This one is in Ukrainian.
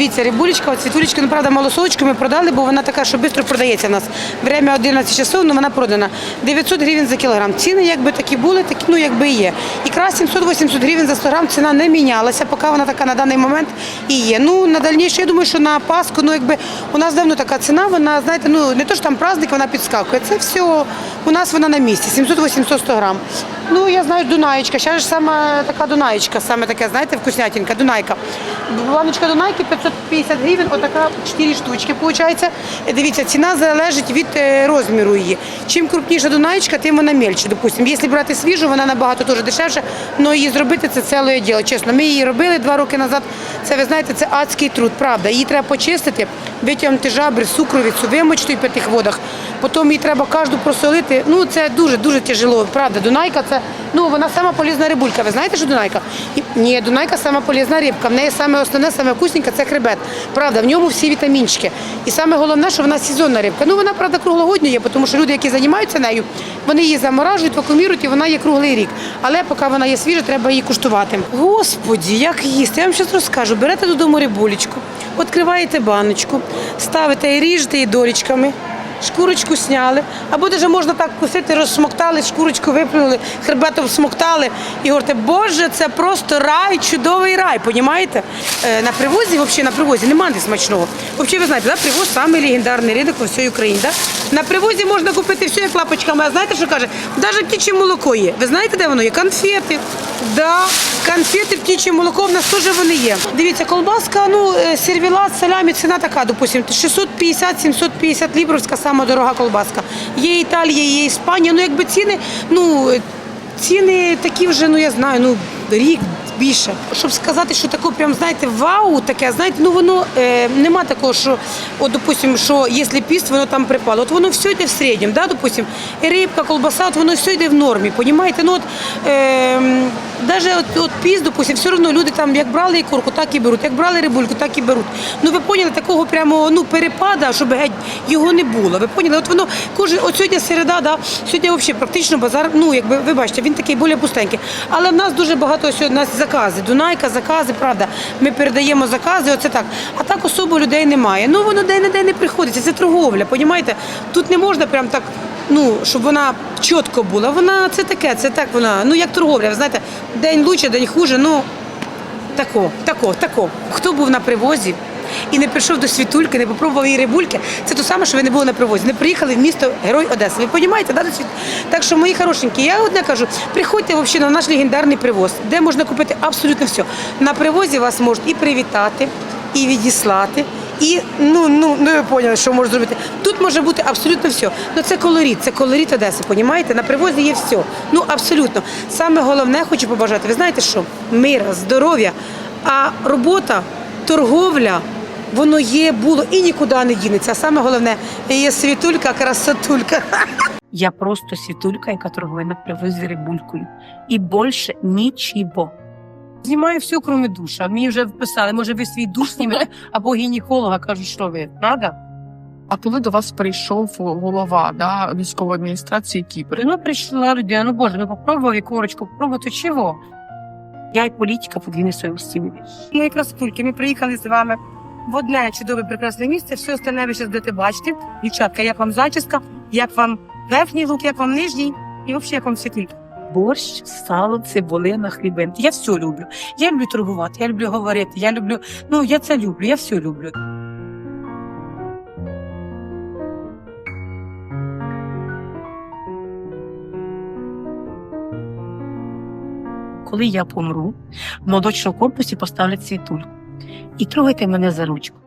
Дивіться, рибулечка, от світулечка, ну правда, малосолочку ми продали, бо вона така, що швидко продається у нас. Время 11 часов, ну вона продана. 900 гривень за кілограм. Ціни якби такі були, такі, ну якби і є. Ікра 700-800 гривень за 100 грам, ціна не мінялася, поки вона така на даний момент і є. Ну, на дальніше, я думаю, що на Пасху, ну якби у нас давно така ціна, вона, знаєте, ну не то, що там праздник, вона підскакує. Це все у нас вона на місці, 700-800 100 грам. Ну, я знаю, Дунаєчка, ще ж саме така Дунаєчка, саме таке, знаєте, вкуснятинка, Дунайка. Баночка Дунайки 550 гривень, отака 4 штучки, виходить. Дивіться, ціна залежить від е, розміру її. Чим крупніша Дунаєчка, тим вона мельче, допустимо. Якщо брати свіжу, вона набагато теж дешевше, але її зробити це ціле діло. Чесно, ми її робили два роки назад. Це, ви знаєте, це адський труд, правда. Її треба почистити, витягнути жабри, сукровицю, вимочити в п'ятих водах. Потім її треба кожну просолити. Ну, це дуже-дуже тяжело, правда. Дунайка це, ну, вона сама полізна рибулька. Ви знаєте, що Дунайка? Ні, Дунайка сама полізна рибка. В неї саме основне, саме вкусненьке це хребет. Правда, в ньому всі вітамінчики. І саме головне, що вона сезонна рибка. Ну, вона, правда, круглогодня є, тому що люди, які займаються нею, вони її заморажують, вакуумірують, і вона є круглий рік. Але поки вона є свіжа, треба її куштувати. Господі, як їсти? Я вам щось розкажу. Берете додому рибулечку, відкриваєте баночку, ставите і ріжете її долічками. Шкурочку сняли, або даже можна так кусити, розсмоктали, шкурочку виплюнули, хребетом смоктали і говорите, боже, це просто рай, чудовий рай, понімаєте? Е, на привозі, взагалі на привозі немає не смачного. Взагалі, ви знаєте, да, привоз самий легендарний ринок у всій Україні. Да? На привозі можна купити все як лапочками, а знаєте, що каже? Навіть птіче молоко є. Ви знаєте, де воно є? Конфети. Да, конфети, птіче молоко, в нас теж вони є. Дивіться, колбаска, ну, е, сервілат, салямі, ціна така, допустим, 650-750 лібровська сама дорога колбаска. Є Італія, є Іспанія, ну якби ціни, ну, ціни такі вже, ну я знаю, ну, рік більше. Щоб сказати, що таке прям, знаєте, вау, таке, знаєте, ну воно е, нема такого, що, от, допустим, що якщо піст, воно там припало. От воно все йде в середньому, да, допустим, рибка, колбаса, от воно все йде в нормі, понімаєте? Ну, от, е, даже от, от піст, допустим, все одно люди там як брали ікорку, так і беруть, як брали рибульку, так і беруть. Ну ви поняли, такого прямо ну, перепада, щоб геть його не було. Ви поняли? От воно кожен, от сьогодні середа, да, сьогодні взагалі практично базар, ну якби ви бачите, він такий більш пустенький. Але в нас дуже багато сьогодні нас закази. Дунайка, закази, правда. Ми передаємо закази, оце так. А так особо людей немає. Ну воно день на день не приходиться. Це торговля, понімаєте? Тут не можна прям так. Ну, щоб вона чітко була. Вона це таке, це так вона. Ну як торговля, ви знаєте, день лучше, день хуже. Ну тако, тако, тако. Хто був на привозі і не прийшов до світульки, не попробував її рибульки, це то саме, що ви не були на привозі. Не приїхали в місто Герой Одеси. Ви розумієте, да. Так що, мої хорошенькі, я одне кажу, приходьте взагалі на наш легендарний привоз, де можна купити абсолютно все. На привозі вас можуть і привітати, і відіслати. І ну ну ну ви поняли, що можна зробити. Тут може бути абсолютно все. Ну це колорит, це колорит Одеси, понімаєте? На привозі є все. Ну абсолютно. Саме головне хочу побажати. Ви знаєте що? Мира, здоров'я, а робота, торговля. Воно є, було і нікуди не дінеться. А саме головне, є світулька, красотулька. Я просто світулька, яка торгує на привозі рибулькою. І більше нічого. Знімаю все, крім душа. Мені вже вписали, може ви свій душ знімете, або гінеколога кажуть, що ви, правда? А коли до вас прийшов голова да, військової адміністрації Кіпр? Ну, прийшла людина, ну боже, ну попробував і корочку, попробував, то чого? Я і політика подвійної совісті. Ми якраз тільки ми приїхали з вами в одне чудове прекрасне місце, все остальне ви зараз будете бачити. Дівчатка, як вам зачіска, як вам верхній лук, як вам нижній, і взагалі як вам все тільки. Борщ, сало, цибулина, хлібин. Я все люблю. Я люблю торгувати, я люблю говорити, я люблю, ну я це люблю, я все люблю. Коли я помру, в молодочному корпусі поставлять світульку. І трогайте мене за ручку.